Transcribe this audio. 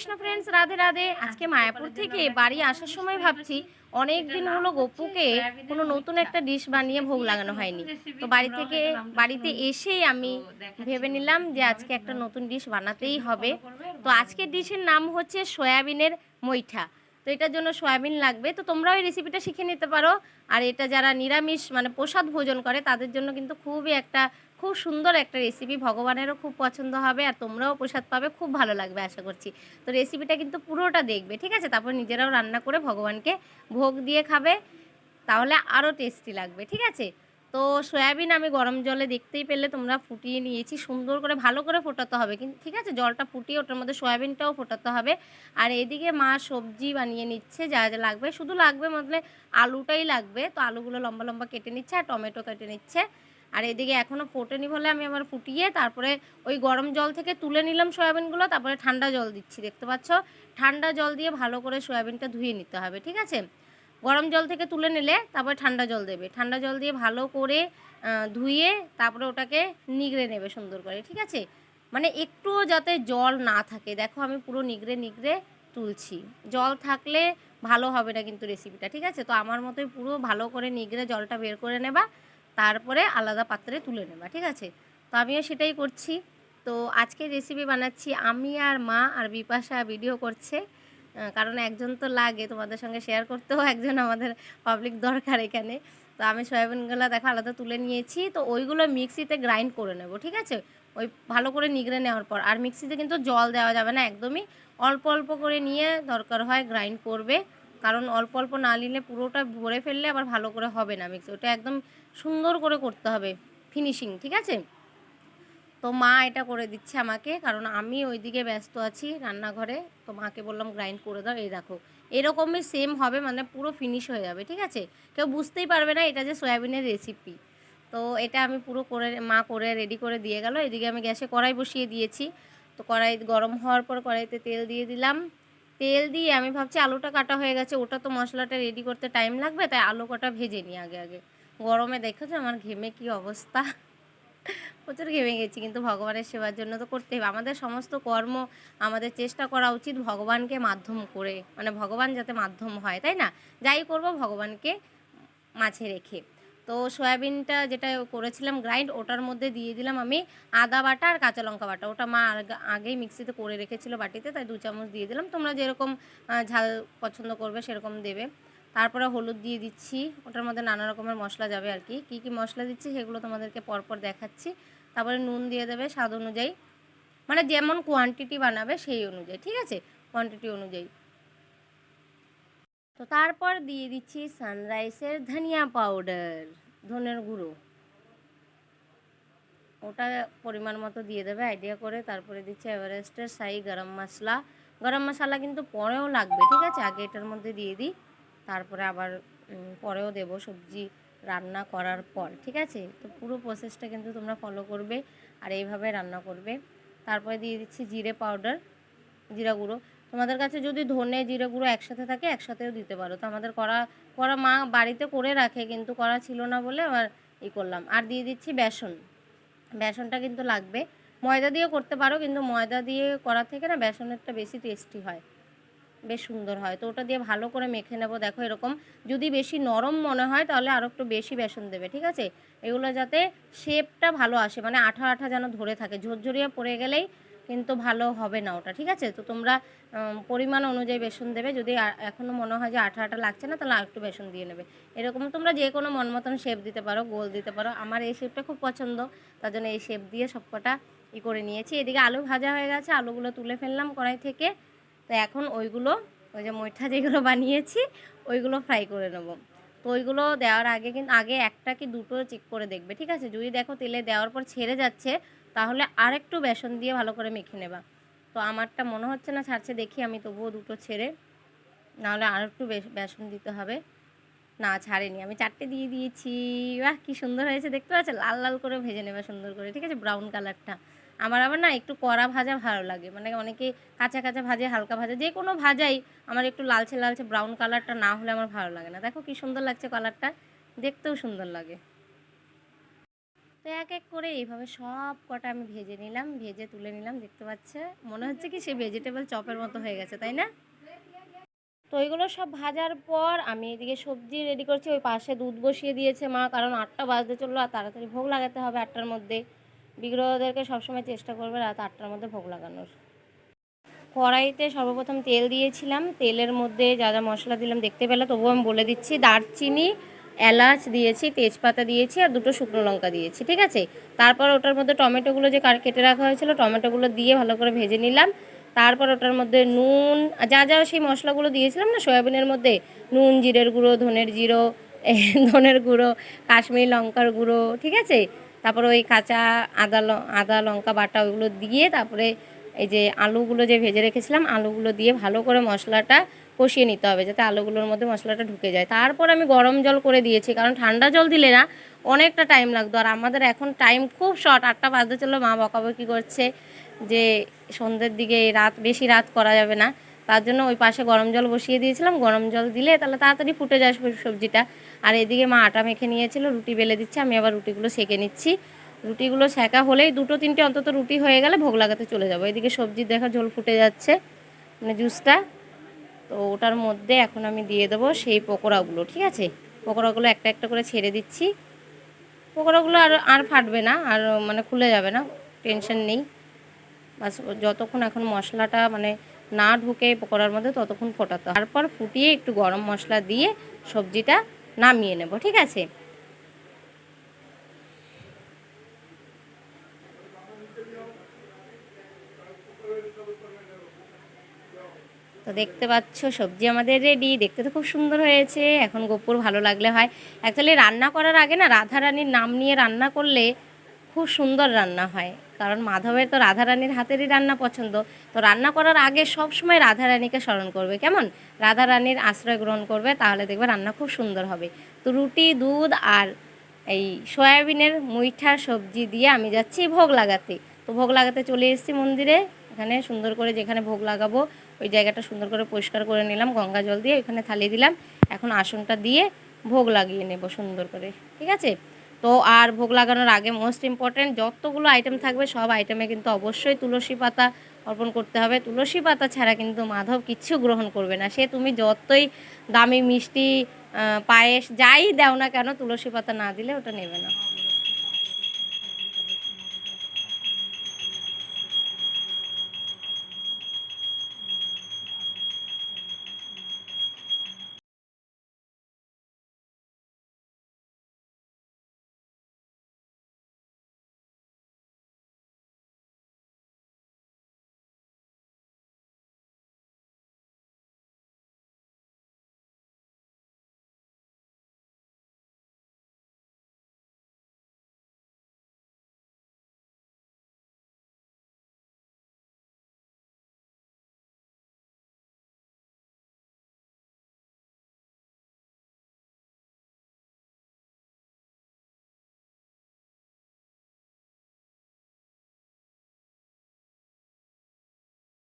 Krishna friends Radhe Radhe. আজকে মায়াপুর থেকে বাড়ি আসার সময় ভাবছি, অনেক দিন হলো গপুকে কোনো নতুন একটা ডিশ বানিয়ে ভোগ লাগানো হয়নি। তো বাড়ি থেকে, বাড়িতে এসেই আমি ভেবে নিলাম যে আজকে একটা নতুন ডিশ বানাতেই হবে। তো আজকের ডিশের নাম হচ্ছে সয়াবিনের মৈঠা। তো এটার জন্য সয়াবিন লাগবে। তো তোমরাও এই রেসিপিটা শিখে নিতে পারো। আর এটা যারা নিরামিষ মানে প্রসাদ ভোজন করে, তাদের জন্য কিন্তু খুবই একটা খুব সুন্দর একটা রেসিপি ভগবানেরও খুব পছন্দ হবে আর তোমরাও প্রসাদ পাবে, খুব ভালো লাগবে আশা করছি। তো রেসিপিটা কিন্তু পুরোটা দেখবে, ঠিক আছে? তারপর নিজেরাও রান্না করে ভগবানকে ভোগ দিয়ে খাবে, তাহলে আরও টেস্টি লাগবে, ঠিক আছে? তো সয়াবিন আমি গরম জলে দেখতেই পেলে তোমরা ফুটিয়ে নিয়েছি, সুন্দর করে ভালো করে ফোটাতে হবে কিন্তু ঠিক আছে? জলটা ফুটিয়ে ওটার মধ্যে সয়াবিনটাও ফোটাতে হবে। আর এদিকে মা সবজি বানিয়ে নিচ্ছে, যা যা লাগবে, শুধু লাগবে মতলে আলুটাই লাগবে, তো আলুগুলো লম্বা লম্বা কেটে নিচ্ছে আর টমেটো কেটে নিচ্ছে। আর এদিকে এখনও ফোটেনি বলে আমি আবার ফুটিয়ে তারপরে ওই গরম জল থেকে তুলে নিলাম সয়াবিনগুলো, তারপরে ঠান্ডা জল দিচ্ছি। দেখতে পাচ্ছ? ঠান্ডা জল দিয়ে ভালো করে সয়াবিনটা ধুয়ে নিতে হবে, ঠিক আছে? গরম জল থেকে তুলে নিলে তারপরে ঠান্ডা জল দেবে। ঠান্ডা জল দিয়ে ভালো করে ধুয়ে তারপরে ওটাকে নিগড়ে নেবে সুন্দর করে, ঠিক আছে? মানে একটুও যাতে জল না থাকে। দেখো আমি পুরো নিগড়ে নিগড়ে তুলছি। জল থাকলে ভালো হবে না কিন্তু রেসিপিটা ঠিক আছে? তো আমার মতোই পুরো ভালো করে নিগড়ে জলটা বের করে নেবা। তারপরে আলাদা পাত্রে তুলে নেবা, ঠিক আছে? তো আমিও সেটাই করছি। তো আজকে রেসিপি বানাচ্ছি, আমি আর মা আর বিপাশা ভিডিও করছে। কারণ একজন তো লাগে, তোমাদের সঙ্গে শেয়ার করতেও একজন আমাদের পাবলিক দরকার এখানে। তো আমি সয়াবিনগুলো দেখো আলাদা তুলে নিয়েছি। তো ওইগুলো মিক্সিতে গ্রাইন্ড করে নেব, ঠিক আছে? ওই ভালো করে নিগড়ে নেওয়ার পর। আর মিক্সিতে কিন্তু জল দেওয়া যাবে না, একদমই অল্প অল্প করে নিয়ে দরকার হয় গ্রাইন্ড করবে। কারণ অল্প অল্প না নিলে পুরোটা ভরে ফেললে আবার ভালো করে হবে না মিক্সি ওটা একদম সুন্দর করে করতে হবে ফিনিশিং ঠিক আছে? তো মা এটা করে দিচ্ছে আমাকে, কারণ আমি ওইদিকে ব্যস্ত আছি রান্নাঘরে। তো মাকে বললাম গ্রাইন্ড করে দাও। এই দেখো, এরকমই সেম হবে মানে পুরো ফিনিশ হয়ে যাবে, ঠিক আছে? কেউ বুঝতেই পারবে না এটা যে সয়াবিনের রেসিপি তো এটা আমি পুরো করে, মা করে রেডি করে দিয়ে গেল। এদিকে আমি গ্যাসে কড়াই বসিয়ে দিয়েছি। তো কড়াই গরম হওয়ার পর কড়াইতে তেল দিয়ে দিলাম। তেল দিয়ে আমি ভাবছি আলুটা কাটা হয়ে গেছে, ওটা তো মশলাটা রেডি করতে টাইম লাগবে, তাই আলু কটা ভেজে নিই আগে আগে। গরমে দেখেছ আমার ঘেমে কি অবস্থা? প্রচুর ঘেমে গেছি, কিন্তু ভগবানের সেবার জন্য তো করতে হবে। আমাদের সমস্ত কর্ম, আমাদের চেষ্টা করা উচিত ভগবানকে মাধ্যম করে মানে ভগবান যাতে মাধ্যম হয়, তাই না? যাই করব ভগবানকে মাঝে রেখে। তো সয়াবিনটা যেটা করেছিলাম গ্রাইন্ড, ওটার মধ্যে দিয়ে দিলাম আমি আদা বাটা আর কাঁচা লঙ্কা বাটা। ওটা মা আগেই মিক্সিতে করে রেখেছিল বাটিতে, তাই দু চামচ দিয়ে দিলাম। তোমরা যেরকম ঝাল পছন্দ করবে সেরকম দেবে। তারপরে হলুদ দিয়ে দিচ্ছি। ওটার মধ্যে নানা রকমের মশলা যাবে আর কি। কী কী মশলা দিচ্ছি সেগুলো তোমাদেরকে পরপর দেখাচ্ছি। তারপরে নুন দিয়ে দেবে স্বাদ অনুযায়ী। মানে যেমন কোয়ান্টিটি বানাবে সেই অনুযায়ী, ঠিক আছে? কোয়ান্টিটি অনুযায়ী। তো তারপর দিয়ে দিচ্ছি সানরাইসের ধনিয়া পাউডার ধনের গুঁড়ো। ওটা পরিমাণ মতো দিয়ে দেবে আইডিয়া করে তারপরে দিচ্ছে এভারেস্টের সাই গরম মশলা। গরম মশলা কিন্তু পরেও লাগবে, ঠিক আছে? আগে এটার মধ্যে দিয়ে দিই, তারপরে আবার পরেও দেবো সবজি রান্না করার পর, ঠিক আছে? তো পুরো প্রসেসটা কিন্তু তোমরা ফলো করবে আর এইভাবে রান্না করবে। তারপরে দিয়ে দিচ্ছি জিরে পাউডার জিরা গুঁড়ো। তোমাদের কাছে যদি ধনে, জিরে গুঁড়ো একসাথে থাকে, একসাথেও দিতে পারো। তো আমাদের করা করা মা বাড়িতে করে রাখে, কিন্তু করা ছিল না বলে আবার ই করলাম। আর দিয়ে দিচ্ছি বেসন। বেসনটা কিন্তু লাগবে। ময়দা দিয়েও করতে পারো, কিন্তু ময়দা দিয়ে করার থেকে না বেসনেরটা বেশি টেস্টি হয়। বেশ সুন্দর হয়। তো ওটা দিয়ে ভালো করে মেখে নেব। দেখো এরকম যদি বেশি নরম মনে হয়, তাহলে আরও একটু বেশি বেসন দেবে, ঠিক আছে? এগুলো যাতে শেপটা ভালো আসে মানে আঠা আঠা যেন ধরে থাকে। ঝরঝরিয়ে পড়ে গেলেই কিন্তু ভালো হবে না ওটা, ঠিক আছে? তো তোমরা পরিমাণ অনুযায়ী বেসন দেবে। যদি এখনও মনে হয় যে আঠা আঠা লাগছে না, তাহলে একটু বেসন দিয়ে নেবে। এরকম তোমরা যে কোনো মন মতন শেপ দিতে পারো, গোল দিতে পারো। আমার এই শেপটা খুব পছন্দ। তার জন্য এই শেপ দিয়ে সবকটা ই করে নিয়েছি। এদিকে আলু ভাজা হয়ে গেছে, আলুগুলো তুলে ফেললাম কড়াই থেকে। তো এখন ওইগুলো, ওই যে মৈঠা যেগুলো বানিয়েছি, ওইগুলো ফ্রাই করে নেব। তো ওইগুলো দেওয়ার আগে কিন্তু আগে একটা কি দুটো চেক করে দেখবে, ঠিক আছে? যদি দেখো তেলে দেওয়ার পর ছেড়ে যাচ্ছে তাহলে আরেকটু বেসন দিয়ে ভালো করে মেখে নেবা। তো আমারটা মনে হচ্ছে না ছাড়ছে, দেখি আমি তবুও দুটো ছেড়ে। নাহলে আর একটু বেসন দিতে হবে। না, ছাড়েনি। আমি চারটে দিয়ে দিয়েছি। বাহ, কি সুন্দর হয়েছে, দেখতে পাচ্ছ? লাল লাল করে ভেজে নেবে সুন্দর করে, ঠিক আছে? ব্রাউন কালারটা আমার আবার না একটু কড়া ভাজা ভালো লাগে। মানে অনেকে কাঁচা কাঁচা ভাজে, হালকা ভাজা, যে কোনো ভাজাই আমার একটু লালচে লালচে ব্রাউন কালারটা না হলে আমার ভালো লাগে না। দেখো কি সুন্দর লাগছে কালারটা দেখতেও সুন্দর লাগে। তো এক এক করে এইভাবে সব কটা আমি ভেজে নিলাম, ভেজে তুলে নিলাম, দেখতে পাচ্ছে? মনে হচ্ছে কি সে ভেজিটেবল চপের মতো হয়ে গেছে, তাই না? তো ওইগুলো সব ভাজার পর আমি এদিকে সবজি রেডি করছি, ওই পাশে দুধ বসিয়ে দিয়েছে মা, কারণ আটটা বাজতে চলল আর তাড়াতাড়ি ভোগ লাগাতে হবে আটটার মধ্যে। বিগ্রহদেরকে সবসময় চেষ্টা করবে রাত আটটার মধ্যে ভোগ লাগানোর। কড়াইতে সর্বপ্রথম তেল দিয়েছিলাম, তেলের মধ্যে যা যা মশলা দিলাম, দেখতে পেলে তবুও আমি বলে দিচ্ছি, দারচিনি এলাচ দিয়েছি, তেজপাতা দিয়েছি আর দুটো শুকনো লঙ্কা দিয়েছি, ঠিক আছে? তারপর ওটার মধ্যে টমেটোগুলো যে কার- কেটে রাখা হয়েছিল, টমেটোগুলো দিয়ে ভালো করে ভেজে নিলাম। তারপর ওটার মধ্যে নুন যা যা সেই মশলাগুলো দিয়েছিলাম না, সয়াবিনের মধ্যে নুন, জিরের গুঁড়ো, ধনের জিরো ধনের গুঁড়ো, কাশ্মীরি লঙ্কার গুঁড়ো, ঠিক আছে? তারপর ওই কাঁচা আদা আদা, লঙ্কা বাটা ওইগুলো দিয়ে তারপরে এই যে আলুগুলো যে ভেজে রেখেছিলাম, আলুগুলো দিয়ে ভালো করে মশলাটা কষিয়ে নিতে হবে যাতে আলুগুলোর মধ্যে মশলাটা ঢুকে যায়। তারপর আমি গরম জল করে দিয়েছি, কারণ ঠান্ডা জল দিলে না অনেকটা টাইম লাগতো। আর আমাদের এখন টাইম খুব শর্ট আটটা বাজতে চলল, মা বকাবকি করছে যে সন্ধ্যের দিকে রাত, বেশি রাত করা যাবে না। তার জন্য ওই পাশে গরম জল বসিয়ে দিয়েছিলাম। গরম জল দিলে তাহলে তাড়াতাড়ি ফুটে যায় সবজিটা। আর এদিকে মা আটা মেখে নিয়েছিল, রুটি বেলে দিচ্ছে, আমি আবার রুটিগুলো সেঁকে নিচ্ছি। রুটিগুলো সেঁকা হলেই দুটো তিনটে অন্তত রুটি হয়ে গেলে ভোগ লাগাতে চলে যাব। এদিকে সবজির দেখা ঝোল ফুটে যাচ্ছে মানে জুসটা তো ওটার মধ্যে এখন আমি দিয়ে দেবো সেই পকোড়াগুলো, ঠিক আছে? পকোড়াগুলো একটা একটা করে ছেড়ে দিচ্ছি। পকোড়াগুলো আর আর ফাটবে না, আর মানে খুলে যাবে না, টেনশন নেই। বাস, যতক্ষণ এখন মশলাটা মানে না ঢুকে পকোড়ার মধ্যে, ততক্ষণ ফোটাতে তারপর ফুটিয়ে একটু গরম মশলা দিয়ে সবজিটা নামিয়ে নেব, ঠিক আছে? তো দেখতে পাচ্ছ, সবজি আমাদের রেডি দেখতে তো খুব সুন্দর হয়েছে। এখন গোপুর ভালো লাগলে হয়। অ্যাকচুয়ালি রান্না করার আগে না, রাধারানীর নাম নিয়ে রান্না করলে খুব সুন্দর রান্না হয়। কারণ মাধবের তো রাধারানীর হাতেরই রান্না পছন্দ। তো রান্না করার আগে সব সময় রাধারানীকে স্মরণ করবে। কেমন? রাধারানীর আশ্রয় গ্রহণ করবে, তাহলে দেখবে রান্না খুব সুন্দর হবে। তো রুটি, দুধ আর এই সয়াবিনের মুইঠার সবজি দিয়ে আমি যাচ্ছি ভোগ লাগাতে। তো ভোগ লাগাতে চলে এসেছি মন্দিরে। এখানে সুন্দর করে যেখানে ভোগ লাগাবো ওই জায়গাটা সুন্দর করে পরিষ্কার করে নিলাম, গঙ্গা জল দিয়ে ওইখানে থালি দিলাম। এখন আসনটা দিয়ে ভোগ লাগিয়ে নেব সুন্দর করে, ঠিক আছে? তো আর ভোগ লাগানোর আগে মোস্ট ইম্পর্ট্যান্ট যতগুলো আইটেম থাকবে সব আইটেমে কিন্তু অবশ্যই তুলসী পাতা অর্পণ করতে হবে। তুলসী পাতা ছাড়া কিন্তু মাধব কিচ্ছু গ্রহণ করবে না। সে তুমি যতই দামি মিষ্টি পায়েস যাই দাও না কেন, তুলসী পাতা না দিলে ওটা নেবে না।